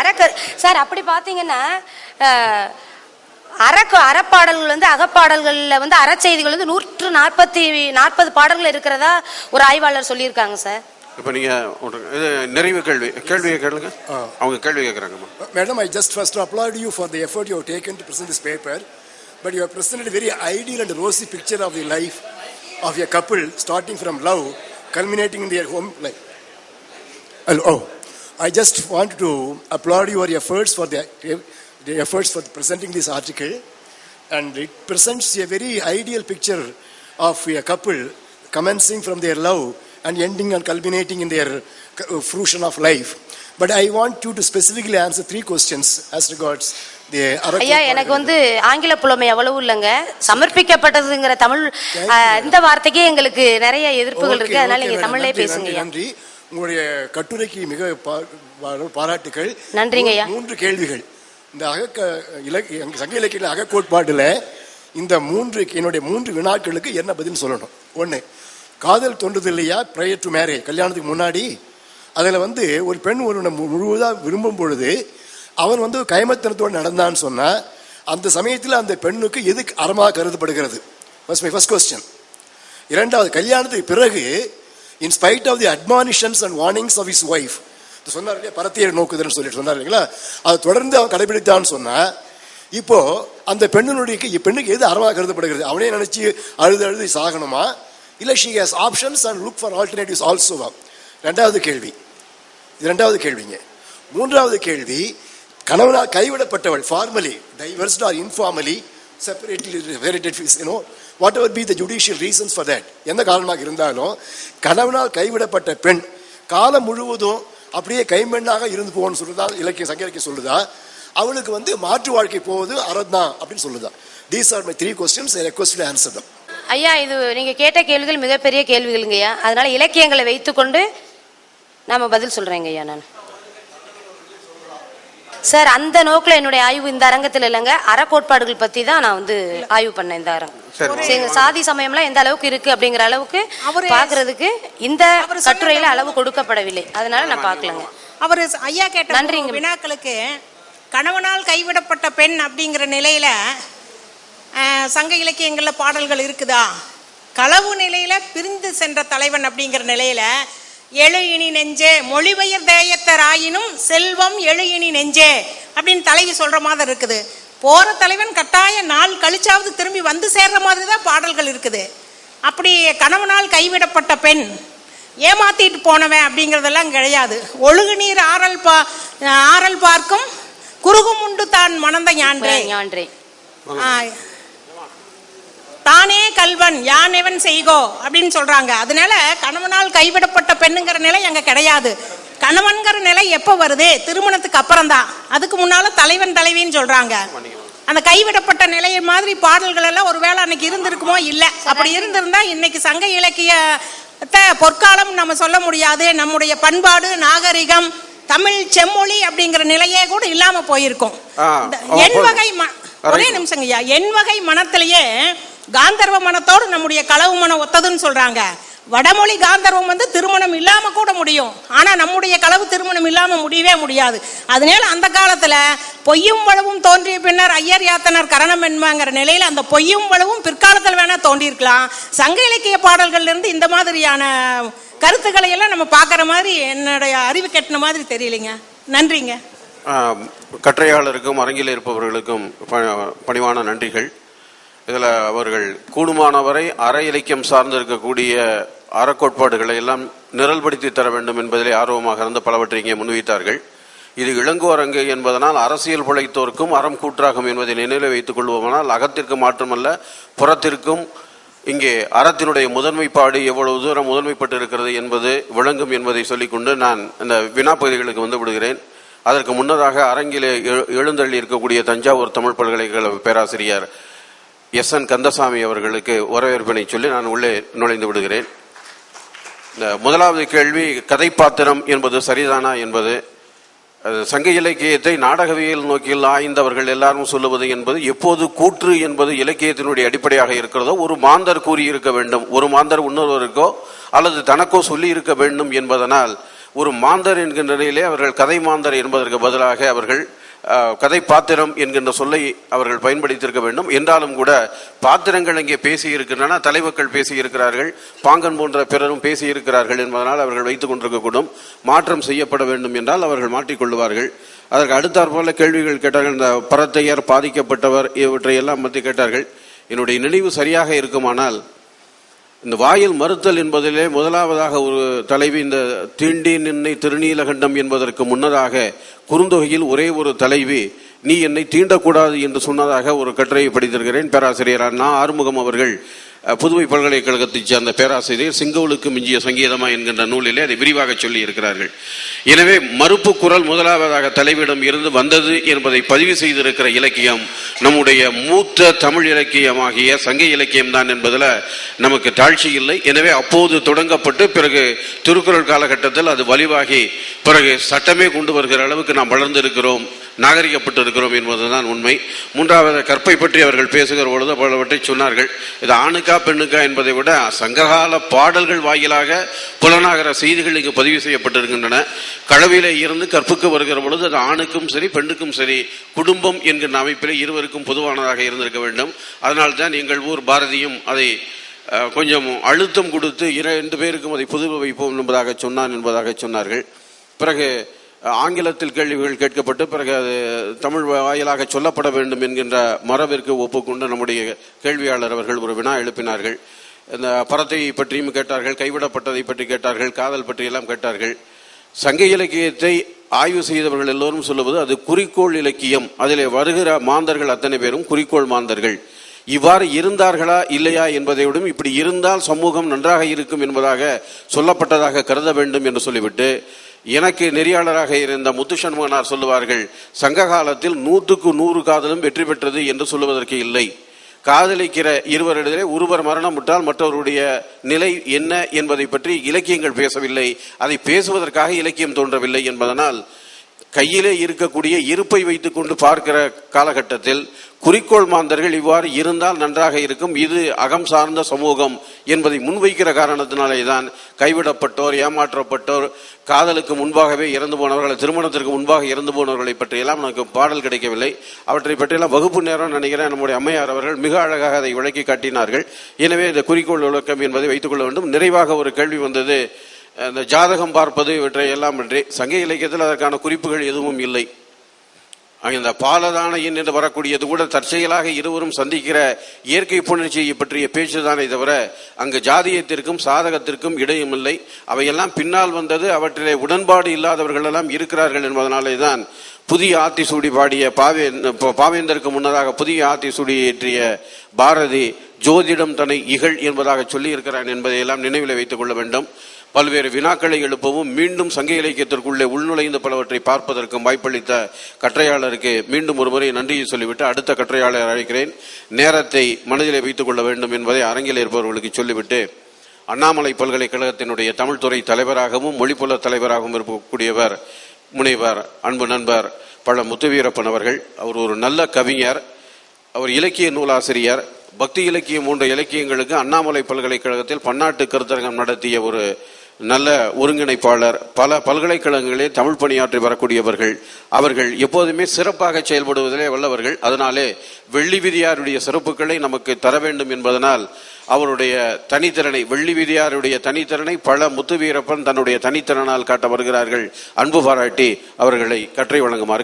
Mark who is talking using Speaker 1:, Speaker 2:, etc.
Speaker 1: அறக்க சார் அப்படி பார்த்தீங்கன்னா அறக்க அறப்பாடல்கள் வந்து அகப்பாடல்களில் வந்து அறச்செய்திகள் வந்து நூற்று நாற்பத்தி நாற்பது பாடல்கள் இருக்கிறதா ஒரு ஆய்வாளர் சொல்லியிருக்காங்க சார்
Speaker 2: இப்போ நீங்க ஒரு- இது நிறைவு கேள்வி கேள்வியை கேளுங்க அவங்க கேள்வி கேட்குறாங்கம்மா
Speaker 3: Madam, I just first applaud you for the effort you have taken to present this paper, but you have presented a very ideal and rosy picture of the life of a couple starting from love, culminating in their Oh, oh. I just want to applaud your efforts for the, the efforts for presenting this article, and it presents a very ideal picture of a couple commencing from their love and ending and culminating in their uh, fruition of life. But I want you to specifically answer three questions as regards the
Speaker 1: ஐயா எனக்கு வந்து ஆங்கில புலமை அவ்வளவு இல்லைங்க சமர்ப்பிக்கப்பட்டதுங்கிற தமிழ் இந்த வார்த்தைக்கே எங்களுக்கு நிறைய எதிர்ப்புகள் இருக்கு அதனால நீங்க தமிழ்லயே பேசுங்க
Speaker 3: நன்றி உங்களுடைய கட்டுரைக்கு மிக பாராட்டுகள்
Speaker 1: நன்றிங்க.
Speaker 3: மூன்று கேள்விகள். இந்த அக இலக்கிய சங்க இலக்கிய அகக்கோட்பாட்டுல இந்த மூன்று என்னுடைய மூன்று வினாக்களுக்கு என்ன பதில் சொல்லணும்? ஒண்ணு காதல் தோன்றுது இல்லையா? ப்ரையர் டு மேரேஜ் கல்யாணத்துக்கு முன்னாடி அதுல வந்து ஒரு பெண் ஒரு முழுவதா விரும்பும் பொழுது அவன் வந்து கைமத்தனத்தோடு நடந்தான்னு சொன்னா அந்த சமயத்தில் அந்த பெண்ணுக்கு எது அறமாக கருதப்படுகிறது? ஃபர்ஸ்ட் மை ஃபர்ஸ்ட் கொஸ்டின் இரண்டாவது கல்யாணத்துக்கு பிறகு in spite of the admonitions and warnings of his wife சொன்னார் இல்லையா பரத்தியை நோக்குதுன்னு சொல்லிட்டு சொன்னார் இல்லைங்களா? அதை தொடர்ந்து அவன் கடைபிடித்தான்னு சொன்னா இப்போ அந்த பெண்ணினுடைய பெண்ணுக்கு எது அறமாக கருதப்படுகிறது? அவனே நினைச்சு அழுது அழுது சாகணுமா? இல்லை she has options and look for alternatives ஆல்சோவா ரெண்டாவது கேள்வி. இது ரெண்டாவது கேள்விங்க. மூன்றாவது கேள்வி கணவனால் கைவிடப்பட்டவள் formally divorced or informally separately fees you know whatever be the judicial reasons for that எந்த காரணமாக இருந்தாலும் கணவனால் கைவிடப்பட்ட பெண் காலம் முழுவதும் அப்படியே கைம்பெண்ணாக இருந்து போகணும்னு சொல்லுதா இலக்கிய சங்க இலக்கியம் சொல்லுதா? அவளுக்கு வந்து மாற்று வாழ்க்கை போவது அறதான் அப்படின்னு சொல்லுதா? These are my three questions request answer them
Speaker 1: ஐயா இது நீங்க கேட்ட கேள்விகள் மிகப்பெரிய கேள்விகளுங்க ஐயா. அதனால இலக்கியங்களை வைத்துக்கொண்டு நாம பதில் சொல்றேங்க ஐயா நான். சார் அந்த நோக்கில் என்னுடைய ஆய்வு இந்த அரங்கத்தில் இல்லைங்க. அறக்கோட்பாடுகள் பற்றி தான் நான் வந்து ஆய்வு பண்ணேன் இந்த அரங்கம் சாதி சமயம்லாம் எந்த அளவுக்கு இருக்கு அப்படிங்கிற அளவுக்கு
Speaker 4: அவரு-
Speaker 1: பாக்குறதுக்கு இந்த கட்டுரையில அளவு கொடுக்கப்படவில்லை. அதனால நான் பார்க்கலங்க.
Speaker 4: அவர் ஐயா கேட்ட
Speaker 1: நன்றிங்க.
Speaker 4: வினாக்களுக்கு கணவனால் கைவிடப்பட்ட பெண் அப்படிங்கிற நிலையில அஹ், சங்க இலக்கியங்கள்ல பாடல்கள் இருக்குதா? களவு நிலையில பிரிந்து சென்ற தலைவன் அப்படிங்கிற நிலையில எழு இனி நெஞ்சே மொழிபெயர் தேயத்தராயினும் செல்வம் எழு இனி நெஞ்சே அப்படின்னு தலைவி சொல்ற மாதிரி இருக்குது. போற தலைவன் கட்டாய நாள் கழிச்சாவது திரும்பி வந்து சேர்ற மாதிரி தான் பாடல்கள் இருக்குது. அப்படி கணவனால் கைவிடப்பட்ட பெண் ஏமாத்திட்டு போனவன் அப்படிங்கிறதெல்லாம் கிடையாது. ஒழுகு நீர் ஆறல் பா ஆறல் பார்க்கும் குறுகும் உண்டு தான் மணந்த ஞான்றே.
Speaker 1: ஞான்றே.
Speaker 4: தானே கல்வன் யானெவன் செய்கோ அப்படின்னு சொல்றாங்க. அதனால கணவனால் கைவிடப்பட்ட பெண்ணுங்கிற நிலை அங்க கிடையாது. கணவன்கிற நிலை எப்ப வருது? திருமணத்துக்கு அப்புறம் தான் அதுக்கு முன்னால தலைவன் தலைவின்னு சொல்றாங்க. அந்த கைவிடப்பட்ட நிலை மாதிரி பாடல்கள் எல்லாம் ஒருவேளை அன்னைக்கு இருந்திருக்குமோ? இல்ல. அப்படி இருந்திருந்தா இன்னைக்கு சங்க இலக்கியத்தை பொற்காலம் நம்ம சொல்ல முடியாது. நம்முடைய பண்பாடு நாகரிகம் தமிழ் செம்மொழி அப்படிங்கிற நிலையே கூட இல்லாம போயிருக்கும். என். வகை ஒரே
Speaker 2: ரைட்.
Speaker 4: நிமிஷங்க ஐயா என் வகை மனத்திலேயே காந்தர்வ மனத்தோடு நம்முடைய களவு மனம் ஒத்ததுன்னு சொல்றாங்க. வடமொழி காந்தர்வம் வந்து திருமணம் இல்லாமல் கூட முடியும். ஆனால் நம்முடைய களவு திருமணம் இல்லாமல் முடியவே முடியாது. அதனால அந்த காலத்தில் பொய்யும் வளவும் தோன்றிய பின்னர் ஐயர் யாத்தனர் கரணம் என்பாங்கிற நிலையில் அந்த பொய்யும் வளவும் பிற்காலத்தில் வேணால் தோன்றியிருக்கலாம். சங்க இலக்கிய பாடல்கள்லேருந்து இந்த மாதிரியான கருத்துக்களை எல்லாம் நம்ம பார்க்குற மாதிரி என்னுடைய அறிவு கெட்டின மாதிரி தெரியலைங்க. நன்றிங்க.
Speaker 2: கற்றையாளருக்கும் அரங்கில் இருப்பவர்களுக்கும் ப- பணிவான நன்றிகள். இதில் அவர்கள் கூடுமானவரை அற இலக்கியம் சார்ந்திருக்கக்கூடிய அறக்கோட்பாடுகளை எல்லாம் நிரல்படுத்தி தர வேண்டும் என்பதிலே ஆர்வமாக இருந்து பலவற்றை இங்கே முன்வைத்தார்கள். இது இளங்குவரங்கு என்பதனால் அரசியல் பிழைத்தோருக்கும் அறம் கூற்றாகும் என்பதை நினைவில் வைத்துக் கொள்வோமானால் அகத்திற்கு மாற்றமல்ல புறத்திற்கும் இங்கே அறத்தினுடைய முதன்மைப்பாடு எவ்வளவு தூரம் முதன்மைப்பட்டு இருக்கிறது என்பது விளங்கும் என்பதை சொல்லிக்கொண்டு நான் இந்த வினாப்பகுதிகளுக்கு வந்து விடுகிறேன். அதற்கு முன்னதாக அரங்கிலே எழு- எழுந்தள்ளி இருக்கக்கூடிய தஞ்சாவூர் தமிழ் பல்கலைக்கழக பேராசிரியர் எஸ் என் கந்தசாமி அவர்களுக்கு வரவேற்பினை சொல்லி நான் உள்ளே நுழைந்து விடுகிறேன். இந்த முதலாவது கேள்வி கதைப்பாத்திரம் என்பது சரிதானா என்பது அது சங்க இலக்கியத்தை நாடகவியல் நோக்கில் ஆய்ந்தவர்கள் எல்லாரும் சொல்லுவது என்பது எப்போது கூற்று என்பது இலக்கியத்தினுடைய அடிப்படையாக இருக்கிறதோ ஒரு மாந்தர் கூறியிருக்க வேண்டும். ஒரு மாந்தர் இன்னொருவருக்கோ அல்லது தனக்கோ சொல்லி இருக்க வேண்டும் என்பதனால் ஒரு மாந்தர் என்கின்ற நிலையிலே அவர்கள் கதை மாந்தர் என்பதற்கு பதிலாக அவர்கள் கதை பாத்திரம் என்கின்ற சொல்லை அவர்கள் பயன்படுத்தியிருக்க வேண்டும். என்றாலும் கூட பாத்திரங்கள் இங்கே பேசியிருக்கின்றன தலைவர்கள் பேசியிருக்கிறார்கள் பாங்கன் போன்ற பிறரும் பேசியிருக்கிறார்கள் என்பதனால் அவர்கள் வைத்துக் கொண்டிருக்கக்கூடும். மாற்றம் செய்யப்பட வேண்டும் என்றால் அவர்கள் மாட்டிக்கொள்வார்கள் அதற்கு அடுத்தாற்போல கேள்விகள் கேட்டார்கள் இந்த பரத்தையர் பாதிக்கப்பட்டவர் இவற்றையெல்லாம் பற்றி கேட்டார்கள். என்னுடைய நினைவு சரியாக இருக்குமானால் இந்த வாயில் மறுத்தல் என்பதிலே முதலாவதாக ஒரு தலைவி இந்த தீண்டி நின்னை திருநீலகண்டம் என்பதற்கு முன்னதாக குறுந்தொகையில் ஒரே ஒரு தலைவி நீ என்னை தீண்டக்கூடாது என்று சொன்னதாக ஒரு கட்டுரையை படித்திருக்கிறேன். பேராசிரியர் அண்ணா ஆறுமுகம் அவர்கள் புதுவை பல்கலைக்கழகத்தைச் சேர்ந்த பேராசிரியர் சிங்கவுளுக்கு மிஞ்சிய சங்கீதமா என்கின்ற நூலிலே அதை விரிவாக சொல்லி இருக்கிறார்கள். எனவே மறுப்பு குரல் முதலாவதாக தலைவிடம் இருந்து வந்தது என்பதை பதிவு செய்திருக்கிற இலக்கியம் நம்முடைய மூத்த தமிழ் இலக்கியமாகிய சங்க இலக்கியம் தான் என்பதில் நமக்கு தாழ்ச்சி இல்லை. எனவே அப்போது தொடங்கப்பட்டு பிறகு திருக்குறள் காலகட்டத்தில் அது வலிவாகி பிறகு சட்டமே கொண்டு வருகிற அளவுக்கு நாம் வளர்ந்திருக்கிறோம். நாகரிகப்பட்டு இருக்கிறோம் என்பதுதான் உண்மை. மூன்றாவது கற்பை பற்றி அவர்கள் பேசுகிற பொழுது பலவற்றை சொன்னார்கள். இது ஆணுக்கா பெண்ணுக்கா என்பதை விட சங்ககால பாடல்கள் வாயிலாக புலனாகிற செய்திகள் இங்கு பதிவு செய்யப்பட்டிருக்கின்றன. களவிலே இருந்து கற்புக்கு வருகிற பொழுது அது ஆணுக்கும் சரி பெண்ணுக்கும் சரி குடும்பம் என்கின்ற அமைப்பிலே இருவருக்கும் பொதுவானதாக இருந்திருக்க வேண்டும். அதனால்தான் எங்கள் ஊர் பாரதியும் அதை கொஞ்சம் அழுத்தம் கொடுத்து இரண்டு பேருக்கும் அதை புதுவை வைப்போம் என்பதாக சொன்னான் என்பதாக சொன்னார்கள். பிறகு ஆங்கிலத்தில் கேள்விகள் கேட்கப்பட்டு பிறகு அது தமிழ் வாயிலாக சொல்லப்பட வேண்டும் என்கின்ற மரபிற்கு ஒப்புக்கொண்டு நம்முடைய கேள்வியாளர் அவர்கள் ஒரு வினா எழுப்பினார்கள். இந்த பரத்தை பற்றியும் கேட்டார்கள் கைவிடப்பட்டதை பற்றி கேட்டார்கள் காதல் பற்றி எல்லாம் கேட்டார்கள். சங்க இலக்கியத்தை ஆய்வு செய்தவர்கள் எல்லோரும் சொல்லுவது அது குறிக்கோள் இலக்கியம். அதில் வருகிற மாந்தர்கள் அத்தனை பேரும் குறிக்கோள் மாந்தர்கள். இவ்வாறு இருந்தார்களா இல்லையா என்பதை விடும் இப்படி இருந்தால் சமூகம் நன்றாக இருக்கும் என்பதாக சொல்லப்பட்டதாக கருத வேண்டும் என்று சொல்லிவிட்டு எனக்கு நெறியாளராக இருந்த முத்துசண்முகனார் சொல்லுவார்கள் சங்க காலத்தில் நூற்றுக்கு நூறு காதலும் வெற்றி பெற்றது என்று சொல்லுவதற்கு இல்லை. காதலிக்கிற இருவரிடையே ஒருவர் மரணம் விட்டால் மற்றவருடைய நிலை என்ன என்பதை பற்றி இலக்கியங்கள் பேசவில்லை. அதை பேசுவதற்காக இலக்கியம் தோன்றவில்லை என்பதனால் கையிலே இருக்கக்கூடிய இருப்பை வைத்துக்கொண்டு பார்க்கிற காலகட்டத்தில் குறிக்கோள் மாந்தர்கள் இவ்வாறு இருந்தால் நன்றாக இருக்கும். இது அகம் சார்ந்த சமூகம் என்பதை முன்வைக்கிற காரணத்தினாலே தான் கைவிடப்பட்டோர் ஏமாற்றப்பட்டோர் காதலுக்கு முன்பாகவே இறந்து போனவர்கள் திருமணத்திற்கு முன்பாக இறந்து போனவர்களை பற்றியெல்லாம் நமக்கு பாடல் கிடைக்கவில்லை. அவற்றை பற்றியெல்லாம் வகுப்பு நேரம் நினைக்கிறேன். நம்முடைய அம்மையார் அவர்கள் மிக அழகாக அதை விளக்கி காட்டினார்கள். எனவே இந்த குறிக்கோள் விளக்கம் என்பதை வைத்துக் கொள்ள வேண்டும். நிறைவாக ஒரு கேள்வி வந்தது. இந்த ஜாதகம் பார்ப்பது இவற்றை எல்லாம் பற்றி சங்க இலக்கியத்தில் அதற்கான குறிப்புகள் எதுவும் இல்லை. இந்த பாலதானையின் என்று வரக்கூடியது கூட தற்செயலாக இருவரும் சந்திக்கிற இயற்கை புணர்ச்சியை பற்றிய பேச்சுதானே தவிர அங்கு ஜாதியத்திற்கும் சாதகத்திற்கும் இடையும் இல்லை. அவையெல்லாம் பின்னால் வந்தது அவற்றிலே உடன்பாடு இல்லாதவர்கள் எல்லாம் இருக்கிறார்கள் என்பதனாலே தான் புதிய ஆத்தி சூடி பாடிய பாவே பாவேந்தருக்கு முன்னதாக புதிய ஆத்தி சூடி ஏற்றிய பாரதி ஜோதிடம் தன்னை இகழ் என்பதாக சொல்லி இருக்கிறான் என்பதையெல்லாம் நினைவில் வைத்துக் கொள்ள வேண்டும். பல்வேறு வினாக்களை எழுப்பவும் மீண்டும் சங்க இலக்கியத்திற்குள்ளே உள்நுழைந்து பலவற்றை பார்ப்பதற்கும் வாய்ப்பளித்த கற்றையாளருக்கு மீண்டும் ஒருமுறை நன்றியை சொல்லிவிட்டு அடுத்த கற்றையாளர் அழைக்கிறேன். நேரத்தை மனதிலே வைத்துக் கொள்ள வேண்டும் என்பதை அரங்கில் இருப்பவர்களுக்கு சொல்லிவிட்டு அண்ணாமலை பல்கலைக்கழகத்தினுடைய தமிழ்துறை தலைவராகவும் மொழிப்புல தலைவராகவும் இருக்கக்கூடியவர் முனைவர் அன்பு நண்பர் பழ முத்துவீரப்பன் அவர்கள் அவர் ஒரு நல்ல கவிஞர் அவர் இலக்கிய நூலாசிரியர் பக்தி இலக்கியம் போன்ற இலக்கியங்களுக்கு அண்ணாமலை பல்கலைக்கழகத்தில் பன்னாட்டு கருத்தரங்கம் நடத்திய ஒரு நல்ல ஒருங்கிணைப்பாளர். பல பல்கலைக்கழகங்களிலே தமிழ் பணியாற்றி வரக்கூடியவர்கள். அவர்கள் எப்போதுமே சிறப்பாக செயல்படுவதிலே வல்லவர்கள். அதனாலே வெள்ளி விதியாருடைய சிறப்புகளை நமக்கு தர வேண்டும் என்பதனால் அவருடைய தனித்திறனை வெள்ளி விதியாருடைய தனித்திறனை பல முத்துவீரப்பன் தன்னுடைய தனித்திறனால் காட்ட வருகிறார்கள். அன்பு பாராட்டி அவர்களை கற்றை வழங்குமாறு